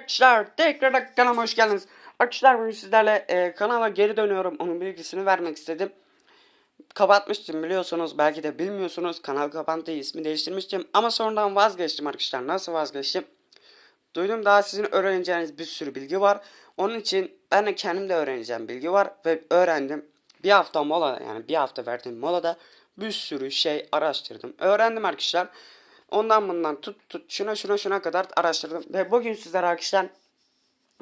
Arkadaşlar tekrar kanalıma hoş geldiniz. Arkadaşlar bugün sizlerle e, kanala geri dönüyorum. Onun bilgisini vermek istedim. Kapatmıştım biliyorsunuz. Belki de bilmiyorsunuz. Kanal kapandı ismi değiştirmiştim. Ama sonradan vazgeçtim arkadaşlar. Nasıl vazgeçtim? Duydum daha sizin öğreneceğiniz bir sürü bilgi var. Onun için ben de kendim de öğreneceğim bilgi var. Ve öğrendim. Bir hafta mola yani bir hafta verdiğim molada bir sürü şey araştırdım. Öğrendim arkadaşlar. Ondan bundan tut tut şuna şuna şuna kadar araştırdım. Ve bugün sizlere arkadaşlar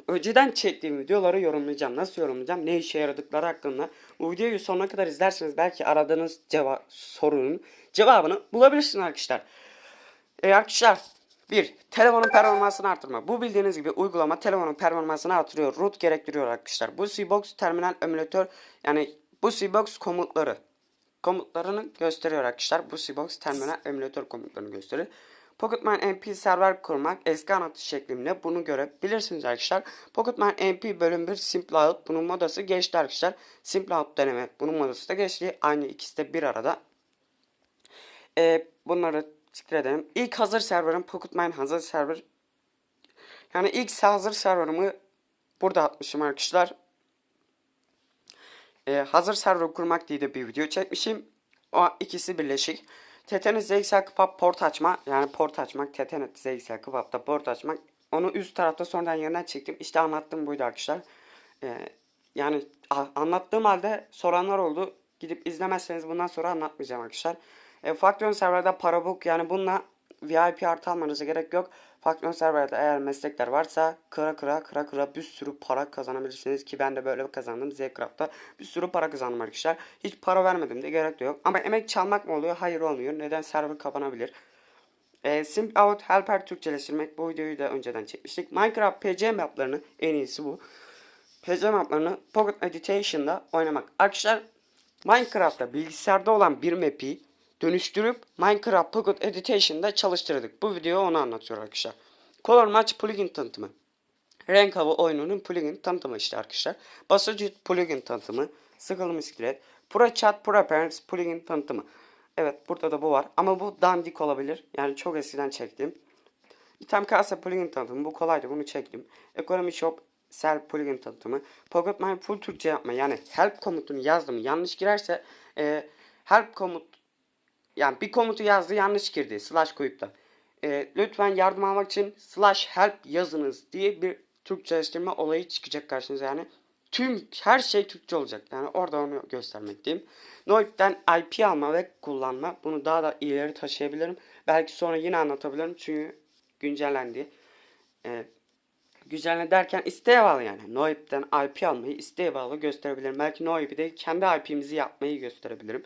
önceden çektiğim videoları yorumlayacağım. Nasıl yorumlayacağım? Ne işe yaradıkları hakkında. Bu videoyu sonuna kadar izlerseniz belki aradığınız cevap sorunun cevabını bulabilirsiniz arkadaşlar. E arkadaşlar bir Telefonun performansını artırma. Bu bildiğiniz gibi uygulama telefonun performansını artırıyor. Root gerektiriyor arkadaşlar. Bu C-Box terminal emülatör yani bu C-Box komutları komutlarını gösteriyor arkadaşlar. Bu C-Box terminal emülatör komutlarını gösteriyor. Pocketmine MP server kurmak eski anlatış şeklimle bunu görebilirsiniz arkadaşlar. Pocketmine MP bölüm 1 Simple Out bunun modası geçti arkadaşlar. Simple Out deneme bunun modası da geçti. Aynı ikisi de bir arada. Ee, bunları siktir edelim. İlk hazır serverim Pocketmine hazır server. Yani ilk hazır serverımı burada atmışım arkadaşlar. Ee, hazır server kurmak diye de bir video çekmişim. O ikisi birleşik. Tetene ZXL Kebab port açma. Yani port açmak. Tetene ZXL Kebab'da port açmak. Onu üst tarafta sonradan yerine çektim. İşte anlattığım buydu arkadaşlar. Ee, yani anlattığım halde soranlar oldu. Gidip izlemezseniz bundan sonra anlatmayacağım arkadaşlar. E, Faktörün serverda para book yani bununla VIP artı almanıza gerek yok. Faktörün serverda eğer meslekler varsa kıra kıra kıra kıra bir sürü para kazanabilirsiniz ki ben de böyle kazandım Zcraft'ta bir sürü para kazandım arkadaşlar. Hiç para vermedim de gerek de yok. Ama emek çalmak mı oluyor? Hayır olmuyor. Neden server kapanabilir? E, Simp Out Helper Türkçeleştirmek bu videoyu da önceden çekmiştik. Minecraft PC maplarını en iyisi bu. PC maplarını Pocket Editation'da oynamak. Arkadaşlar Minecraft'ta bilgisayarda olan bir map'i dönüştürüp Minecraft Pocket Editation'da çalıştırdık. Bu video onu anlatıyor arkadaşlar. Color Match plugin tanıtımı. Renk hava oyununun plugin tanıtımı işte arkadaşlar. Basıcı plugin tanıtımı. Sıkılım iskelet. Pro Chat Pro Parents plugin tanıtımı. Evet burada da bu var. Ama bu dandik olabilir. Yani çok eskiden çektim. İtem kasa plugin tanıtımı. Bu kolaydı. Bunu çektim. Economy Shop Sell plugin tanıtımı. Pocketmine full Türkçe yapma. Yani help komutunu yazdım. Yanlış girerse e, help komut yani bir komutu yazdı yanlış girdi. Slash koyup da. E, lütfen yardım almak için slash help yazınız diye bir Türkçeleştirme olayı çıkacak karşınıza yani. Tüm her şey Türkçe olacak. Yani orada onu göstermekteyim. Noip'ten IP alma ve kullanma. Bunu daha da ileri taşıyabilirim. Belki sonra yine anlatabilirim. Çünkü güncellendi. E, güncelle derken isteğe bağlı yani. Noip'ten IP almayı isteğe bağlı gösterebilirim. Belki Noip'i de kendi IP'mizi yapmayı gösterebilirim.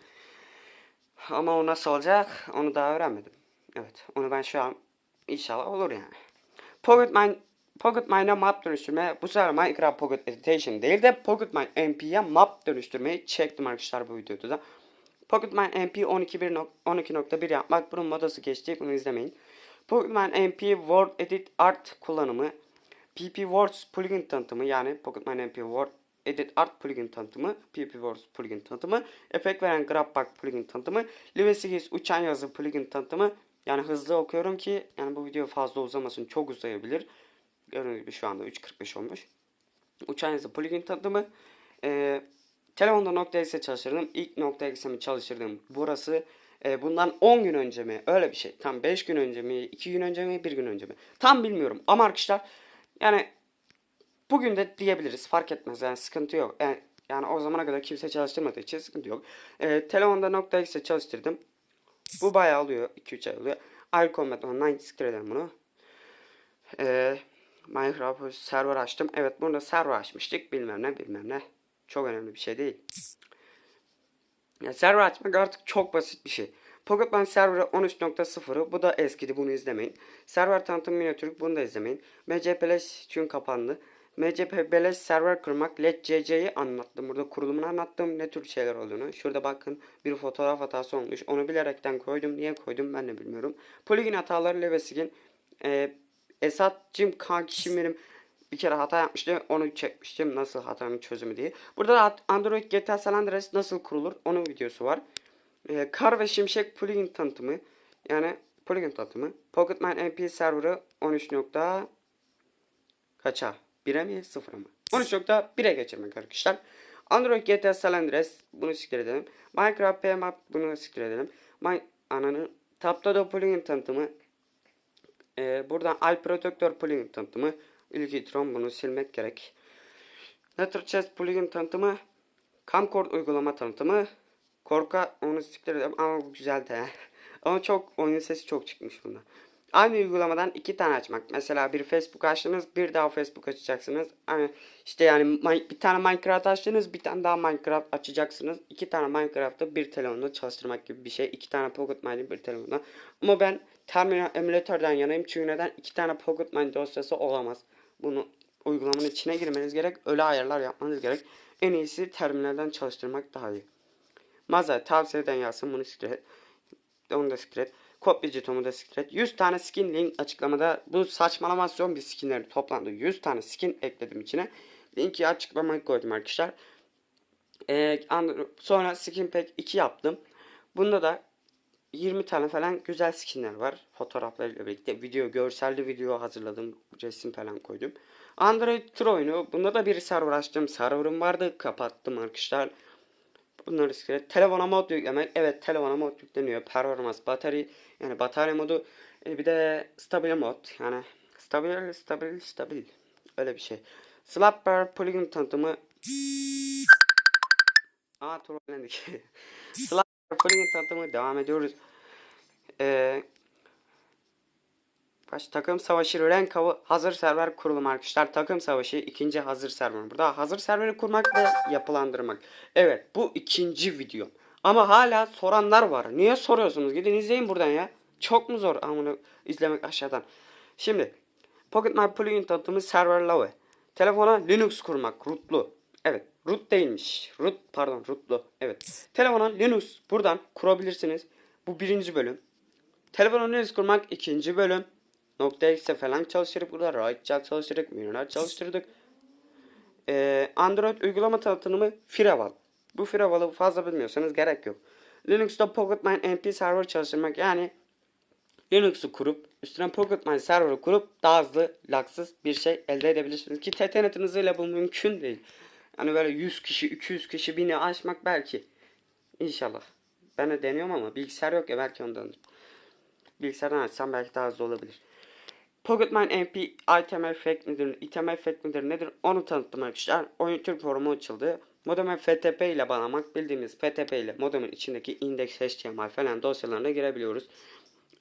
Ama o nasıl olacak onu daha öğrenmedim. Evet onu ben şu an inşallah olur yani. Pocketmine Pocketmine'a map dönüştürme bu sefer Minecraft Pocket Edition değil de Pocketmine MP'ye map dönüştürmeyi çektim arkadaşlar bu videoda da. Pocketmine MP 12.1 12.1 yapmak bunun modası geçti bunu izlemeyin. Pocketmine MP Word Edit Art kullanımı PP Words plugin tanıtımı yani Pocketmine MP Word Edit Art plugin tanıtımı, PP Words plugin tanıtımı, efekt veren Grapbox plugin tanıtımı, Livesigis uçan yazı plugin tanıtımı. Yani hızlı okuyorum ki yani bu video fazla uzamasın. Çok uzayabilir. Gördüğünüz gibi şu anda 3.45 olmuş. Uçan yazı plugin tanıtımı. Ee, telefonda nokta exe çalıştırdım. İlk nokta exe'mi çalıştırdım. Burası e, bundan 10 gün önce mi? Öyle bir şey. Tam 5 gün önce mi? 2 gün önce mi? 1 gün önce mi? Tam bilmiyorum. Ama arkadaşlar yani Bugün de diyebiliriz. Fark etmez. Yani sıkıntı yok. Yani, yani o zamana kadar kimse çalıştırmadığı için sıkıntı yok. Ee, telefonda nokta X'e çalıştırdım. Bu bayağı oluyor. 2-3 ay oluyor. Air Combat Online siktir edelim bunu. Ee, Minecraft server açtım. Evet burada server açmıştık. Bilmem ne bilmem ne. Çok önemli bir şey değil. Ya, server açmak artık çok basit bir şey. Pocketman server 13.0'ı bu da eskidi bunu izlemeyin. Server tanıtım minyatürlük bunu da izlemeyin. MCPLS çünkü kapandı. MCP beleş server kurmak LedCC'yi anlattım. Burada kurulumunu anlattım. Ne tür şeyler olduğunu. Şurada bakın bir fotoğraf hatası olmuş. Onu bilerekten koydum. Niye koydum ben de bilmiyorum. Plugin hataları Levesig'in e, Esat'cım kankişim benim bir kere hata yapmıştı. Onu çekmiştim. Nasıl hatanın çözümü diye. Burada da Android GTA San Andreas nasıl kurulur? Onun videosu var. E, Kar ve Şimşek plugin tanıtımı. Yani plugin tanıtımı. Pocketmine MP serverı 13. kaça? 1'e mi 0'a mı? 13.1'e geçirmek arkadaşlar. Android GTA San Andreas bunu siktir edelim. Minecraft PMAP bunu siktir edelim. My, ananı Tapta plugin tanıtımı. Ee, buradan iProtector plugin tanıtımı. Ilgitron bunu silmek gerek. NetherChest plugin tanıtımı. Camcord uygulama tanıtımı. Korka onu siktir edelim ama güzel de. ama çok oyun sesi çok çıkmış bunda. Aynı uygulamadan iki tane açmak. Mesela bir Facebook açtınız, bir daha Facebook açacaksınız. Hani işte yani bir tane Minecraft açtınız, bir tane daha Minecraft açacaksınız. İki tane Minecraft'ı bir telefonda çalıştırmak gibi bir şey. İki tane Pocket Mine'i bir telefonda. Ama ben Terminal emülatörden yanayım. Çünkü neden? iki tane Pocket Mine dosyası olamaz. Bunu uygulamanın içine girmeniz gerek. Öyle ayarlar yapmanız gerek. En iyisi terminalden çalıştırmak daha iyi. Maza tavsiye eden yazsın bunu siktir et. Onu da siktir et. Kopyacı Tom'u da siktir et. 100 tane skin link açıklamada. Bu saçmalamasyon bir skinleri toplandı. 100 tane skin ekledim içine. Linki açıklamaya koydum arkadaşlar. Ee, sonra skin pack 2 yaptım. Bunda da 20 tane falan güzel skinler var. Fotoğraflarıyla birlikte video, görselli video hazırladım. Resim falan koydum. Android Tour oyunu. Bunda da bir server açtım. Server'ım vardı. Kapattım arkadaşlar. Bunları iskelet. Telefona mod yüklemek. Evet telefona mod yükleniyor. Performans, batarya yani batarya modu. E, bir de stabil mod. Yani stabil, stabil, stabil. Öyle bir şey. Slapper plugin tanıtımı. Aa trollendik. Slapper plugin tanıtımı devam ediyoruz. Eee Kaç takım savaşı avı hazır server kurulum arkadaşlar. Takım savaşı ikinci hazır server. Burada hazır serveri kurmak ve yapılandırmak. Evet bu ikinci video. Ama hala soranlar var. Niye soruyorsunuz? Gidin izleyin buradan ya. Çok mu zor amına izlemek aşağıdan. Şimdi Pocket My Plugin tanıtımı server love. Telefona Linux kurmak rootlu. Evet root değilmiş. Root pardon rootlu. Evet. Telefona Linux buradan kurabilirsiniz. Bu birinci bölüm. Telefonu Linux kurmak ikinci bölüm. Nokta X'e falan çalıştırıp burada Raidchat çalıştırdık, Miner çalıştırdık. Ee, Android uygulama tanıtımı Firewall. Bu Firewall'ı fazla bilmiyorsanız gerek yok. Linux'ta Pocketmine MP server çalıştırmak yani Linux'u kurup üstüne Pocketmine server'ı kurup daha hızlı, lagsız bir şey elde edebilirsiniz. Ki TTNet hızıyla bu mümkün değil. Yani böyle 100 kişi, 200 kişi, 1000'i aşmak belki. İnşallah. Ben de deniyorum ama bilgisayar yok ya belki ondandır. Bilgisayardan açsam belki daha hızlı olabilir. Pocketmine MP item effect midir, item effect midir nedir onu tanıttım arkadaşlar. Oyun Türk forumu açıldı. Modeme FTP ile bağlamak bildiğimiz FTP ile modemin içindeki index HTML falan dosyalarına girebiliyoruz.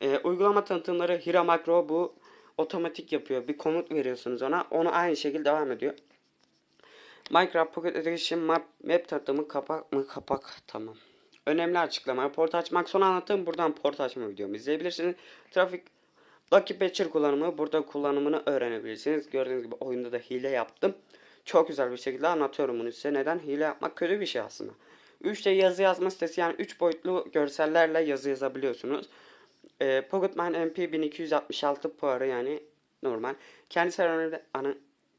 Ee, uygulama tanıtımları Hira Macro bu otomatik yapıyor. Bir komut veriyorsunuz ona. Onu aynı şekilde devam ediyor. Minecraft Pocket Edition map, map tanıtımı kapak mı kapak tamam. Önemli açıklama. Port açmak son anlattığım buradan port açma videomu izleyebilirsiniz. Trafik Lucky Patcher kullanımı burada kullanımını öğrenebilirsiniz. Gördüğünüz gibi oyunda da hile yaptım. Çok güzel bir şekilde anlatıyorum bunu size. Neden? Hile yapmak kötü bir şey aslında. 3D yazı yazma sitesi yani 3 boyutlu görsellerle yazı yazabiliyorsunuz. Ee, Pocketmine MP 1266 puarı yani normal. Kendi serverinde ana,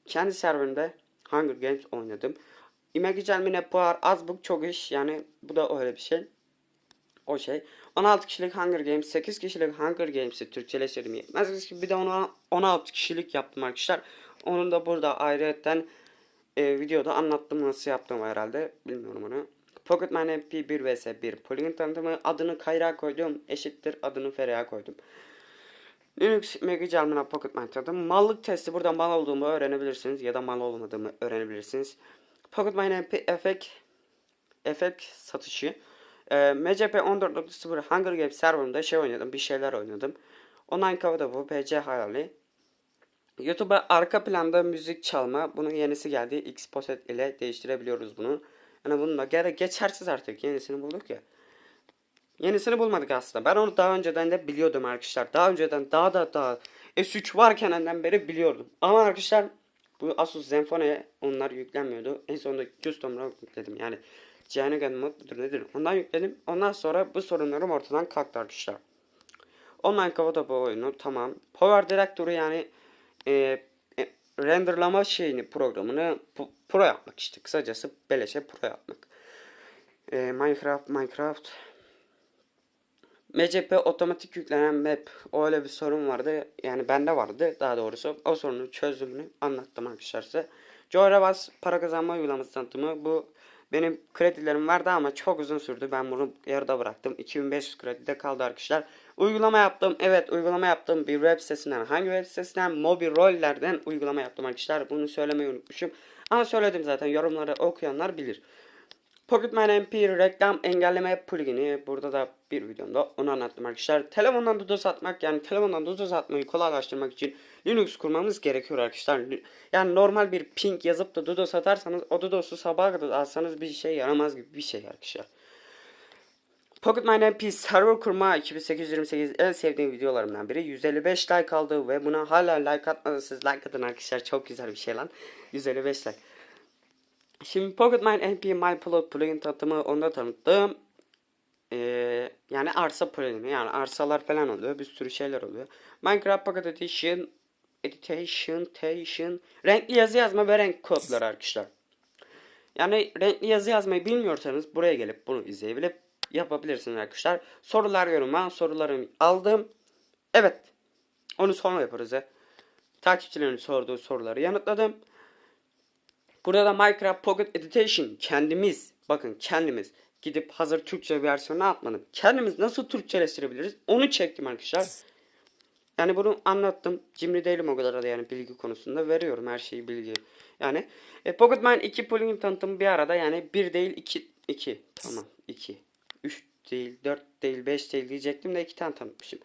kendi serverinde Hunger Games oynadım. Imagine Mine puar az bu çok iş yani bu da öyle bir şey. O şey. 16 kişilik Hunger Games, 8 kişilik Hunger Games'i Türkçeleştirdim yetmez ki bir de onu 16 kişilik yaptım arkadaşlar. Onun da burada ayrıyetten e, videoda anlattım nasıl yaptım herhalde. Bilmiyorum onu. Pocketman MP 1 vs 1 Polygon tanıtımı adını Kayra koydum. Eşittir adını Feriha koydum. Linux Mega Germana Pocketman tanıtımı. Mallık testi burada mal olduğumu öğrenebilirsiniz ya da mal olmadığımı öğrenebilirsiniz. Pocketman MP efekt efekt satışı. Ee, MCP 14.0 Hunger Games serverında şey oynadım, bir şeyler oynadım. Online cover'da bu PC hayali. YouTube'a arka planda müzik çalma. Bunun yenisi geldi. Xposet ile değiştirebiliyoruz bunu. Yani bunun da gere geçersiz artık. Yenisini bulduk ya. Yenisini bulmadık aslında. Ben onu daha önceden de biliyordum arkadaşlar. Daha önceden daha da daha S3 varkenenden beri biliyordum. Ama arkadaşlar bu Asus Zenfone'ye onlar yüklenmiyordu. En sonunda custom ROM yükledim. Yani Cyanogen mudur nedir? Ondan yükledim. Ondan sonra bu sorunlarım ortadan kalktı arkadaşlar. Online kavada bu oyunu tamam. Power Director'u yani e, e, renderlama şeyini programını pro yapmak işte. Kısacası beleşe pro yapmak. E, Minecraft Minecraft MCP otomatik yüklenen map öyle bir sorun vardı. Yani bende vardı daha doğrusu. O sorunun çözümünü anlattım arkadaşlar size. Joyrabas para kazanma uygulaması tanıtımı. Bu benim kredilerim vardı ama çok uzun sürdü. Ben bunu yarıda bıraktım. 2500 kredide kaldı arkadaşlar. Uygulama yaptım. Evet uygulama yaptım. Bir web sitesinden. Hangi web sitesinden? Mobil rollerden uygulama yaptım arkadaşlar. Bunu söylemeyi unutmuşum. Ama söyledim zaten. Yorumları okuyanlar bilir. Pocketman MP reklam engelleme plugini. Burada da bir videomda onu anlattım arkadaşlar. Telefondan DDoS atmak yani telefondan DDoS atmayı kolaylaştırmak için Linux kurmamız gerekiyor arkadaşlar. Yani normal bir ping yazıp da DDoS atarsanız o DDoS'u sabaha kadar atsanız bir şey yaramaz gibi bir şey arkadaşlar. Pocketmine MP server kurma 2828 en sevdiğim videolarımdan biri. 155 like aldı ve buna hala like atmadıysanız like atın arkadaşlar. Çok güzel bir şey lan. 155 like. Şimdi Pocketmine NP MyPlot plugin tanıtımı onda tanıttım. Ee, yani arsa plugini yani arsalar falan oluyor. Bir sürü şeyler oluyor. Minecraft Pocket Edition Editation, Tation, renkli yazı yazma ve renk kodları arkadaşlar. Yani renkli yazı yazmayı bilmiyorsanız buraya gelip bunu izleyebilip yapabilirsiniz arkadaşlar. Sorular yoruma sorularımı aldım. Evet. Onu sonra yaparız. He. Takipçilerin sorduğu soruları yanıtladım. Burada da Minecraft Pocket Edition kendimiz bakın kendimiz gidip hazır Türkçe versiyonu atmadım. Kendimiz nasıl Türkçeleştirebiliriz onu çektim arkadaşlar. Yani bunu anlattım. Cimri değilim o kadar da yani bilgi konusunda veriyorum her şeyi bilgi. Yani e, Pocketmine 2 plugin tanıtımı bir arada yani 1 değil 2 2 tamam 2 3 değil 4 değil 5 değil diyecektim de 2 tane tanıtmışım.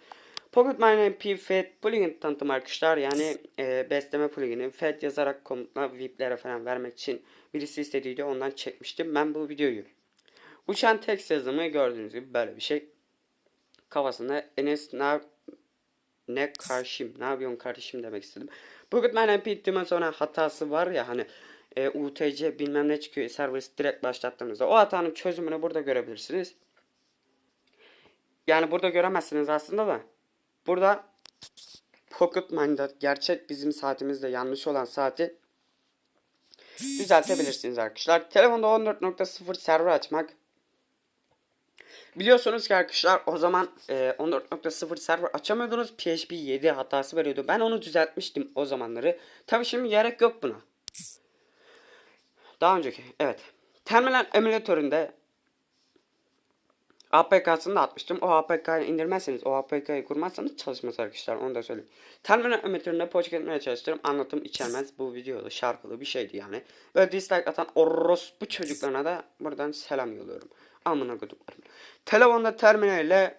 Pocketmine MP Fed plugin tanıtım arkadaşlar yani e, besleme plugini Fed yazarak komutla VIP'lere falan vermek için birisi istediydi ondan çekmiştim ben bu videoyu. Uçan text yazımı gördüğünüz gibi böyle bir şey. Kafasında Enes ne, ne karşım ne yapıyorsun kardeşim demek istedim. Pocketmine MP ittiğimden sonra hatası var ya hani e, UTC bilmem ne çıkıyor servis direkt başlattığınızda o hatanın çözümünü burada görebilirsiniz. Yani burada göremezsiniz aslında da. Burada Pocket Mine'da gerçek bizim saatimizde yanlış olan saati düzeltebilirsiniz arkadaşlar. Telefonda 14.0 server açmak. Biliyorsunuz ki arkadaşlar o zaman e, 14.0 server açamıyordunuz. PHP 7 hatası veriyordu. Ben onu düzeltmiştim o zamanları. Tabi şimdi gerek yok buna. Daha önceki evet. Terminal emülatöründe APK'sını da atmıştım. O APK'yı indirmezseniz, o APK'yı kurmazsanız çalışmaz arkadaşlar. Onu da söyleyeyim. Terminal emülatöründe poçuk etmeye çalıştım. Anlatım içermez. Bu videoda şarkılı bir şeydi yani. Böyle dislike atan orospu çocuklarına da buradan selam yolluyorum. Amına koduklarım. Telefonda terminal ile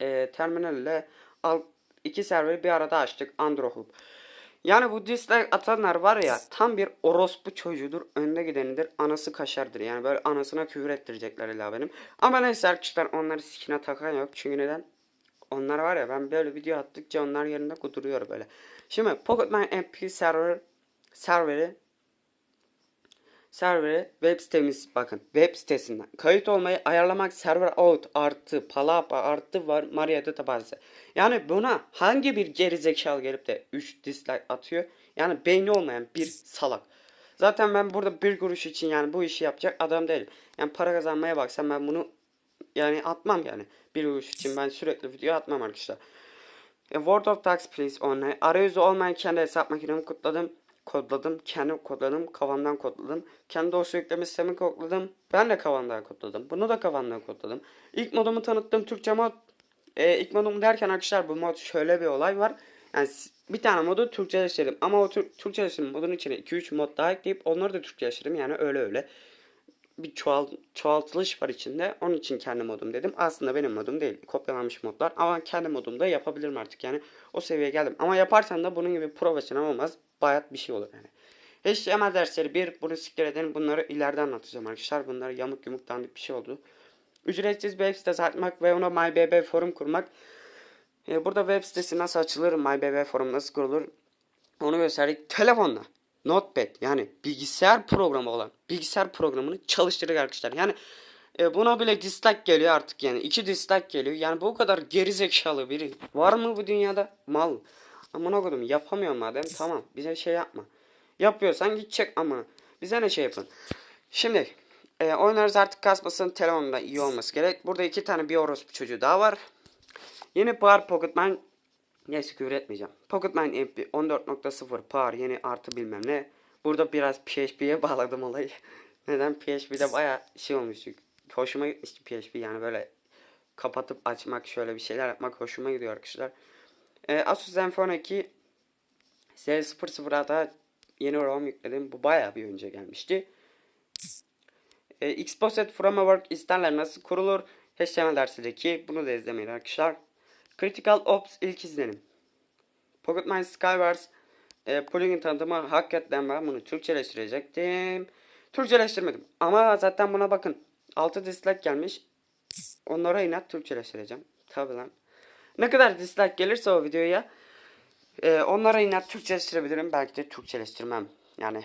e, terminal ile al, iki serveri bir arada açtık. Android Hub. Yani bu dislike atanlar var ya tam bir orospu çocuğudur. Önde gidenidir. Anası kaşardır. Yani böyle anasına küfür ettirecekler illa benim. Ama neyse arkadaşlar onları sikine takan yok. Çünkü neden? Onlar var ya ben böyle video attıkça onlar yerinde kuduruyor böyle. Şimdi Pocketman MP server serveri serveri web sitemiz bakın web sitesinden kayıt olmayı ayarlamak server out artı palapa artı var Maria database. Yani buna hangi bir geri zekalı gelip de 3 dislike atıyor? Yani beyni olmayan bir salak. Zaten ben burada bir kuruş için yani bu işi yapacak adam değilim. Yani para kazanmaya baksam ben bunu yani atmam yani. Bir kuruş için ben sürekli video atmam arkadaşlar. E, Word of Tax please online. Arayüzü olmayan kendi hesap makinemi kutladım kodladım. Kendim kodladım. Kafamdan kodladım. Kendi dosya yükleme sistemi kodladım. Ben de kafamdan kodladım. Bunu da kafamdan kodladım. İlk modumu tanıttım. Türkçe mod. Ee, ilk modum derken arkadaşlar bu mod şöyle bir olay var. Yani bir tane modu Türkçeleştirdim. Ama o Tür Türkçeleştirdim modun içine 2-3 mod daha ekleyip onları da Türkçeleştirdim. Yani öyle öyle. Bir çoğal çoğaltılış var içinde. Onun için kendi modum dedim. Aslında benim modum değil. Kopyalanmış modlar. Ama kendi modumda yapabilirim artık yani. O seviyeye geldim. Ama yaparsan da bunun gibi profesyonel olmaz bayat bir şey olur yani. HTML dersleri bir bunu siktir edin. Bunları ileride anlatacağım arkadaşlar. Bunlar yamuk yumuk dandik bir şey oldu. Ücretsiz web sitesi açmak ve ona MyBB forum kurmak. Ee, burada web sitesi nasıl açılır? MyBB forum nasıl kurulur? Onu gösterdik. Telefonla. Notepad yani bilgisayar programı olan bilgisayar programını çalıştırdık arkadaşlar. Yani e, buna bile dislike geliyor artık yani. iki dislike geliyor. Yani bu kadar geri zekalı biri var mı bu dünyada? Mal. Amına koydum yapamıyorum madem tamam bize şey yapma. Yapıyorsan gidecek ama bize ne şey yapın. Şimdi E, oynarız artık kasmasın telefonunda iyi olması gerek. Burada iki tane bir orospu çocuğu daha var. Yeni Power Pocketman Neyse küfür etmeyeceğim. Pocketman MP 14.0 Power yeni artı bilmem ne. Burada biraz PHP'ye bağladım olayı. Neden? PHP'de baya şey olmuştu. Hoşuma gitmişti PHP yani böyle kapatıp açmak şöyle bir şeyler yapmak hoşuma gidiyor arkadaşlar. Ee, Asus Zenfone 2 Z00'a da yeni ROM yükledim. Bu baya bir önce gelmişti. Ee, Exposed Framework isterler nasıl kurulur? HTML dersideki bunu da izlemeyin arkadaşlar. Critical Ops ilk izlenim. Pocketmine Skywars e, plugin tanıtımı hakikaten ben bunu Türkçeleştirecektim. Türkçeleştirmedim. Ama zaten buna bakın. 6 dislike gelmiş. Onlara inat Türkçeleştireceğim. Tabi lan. Ne kadar dislike gelirse o videoya e, onlara inat Türkçeleştirebilirim. Belki de Türkçeleştirmem. Yani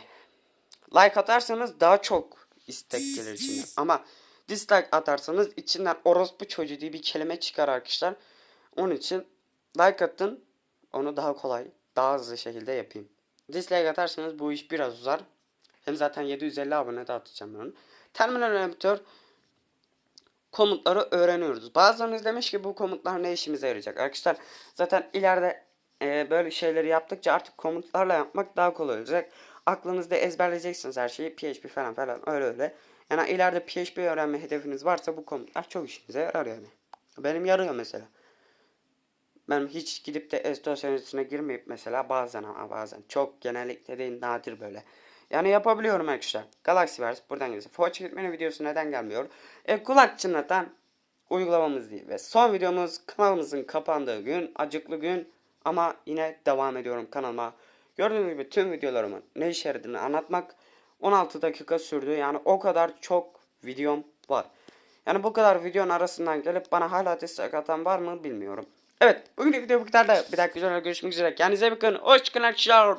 like atarsanız daha çok istek gelir içinden. Ama dislike atarsanız içinden orospu çocuğu diye bir kelime çıkar arkadaşlar. Onun için like atın. Onu daha kolay, daha hızlı şekilde yapayım. Dislike atarsanız bu iş biraz uzar. Hem zaten 750 abone de atacağım onu. Terminal editör komutları öğreniyoruz. Bazılarınız demiş ki bu komutlar ne işimize yarayacak? Arkadaşlar zaten ileride e, böyle şeyleri yaptıkça artık komutlarla yapmak daha kolay olacak. Aklınızda ezberleyeceksiniz her şeyi. PHP falan falan öyle öyle. Yani ileride PHP öğrenme hedefiniz varsa bu komutlar çok işinize yarar yani. Benim yarıyor mesela. Ben hiç gidip de Estos yöneticisine girmeyip mesela bazen ama bazen çok genellikle değil nadir böyle. Yani yapabiliyorum arkadaşlar. Galaxyverse buradan gelirse. Foç gitmenin videosu neden gelmiyor? E, kulak çınlatan uygulamamız değil. Ve son videomuz kanalımızın kapandığı gün. Acıklı gün. Ama yine devam ediyorum kanalıma. Gördüğünüz gibi tüm videolarımın ne işe yaradığını anlatmak 16 dakika sürdü. Yani o kadar çok videom var. Yani bu kadar videonun arasından gelip bana hala destek atan var mı bilmiyorum. Evet bugün video bu kadar da bir dakika sonra görüşmek üzere. Kendinize bakın. Hoşçakalın arkadaşlar.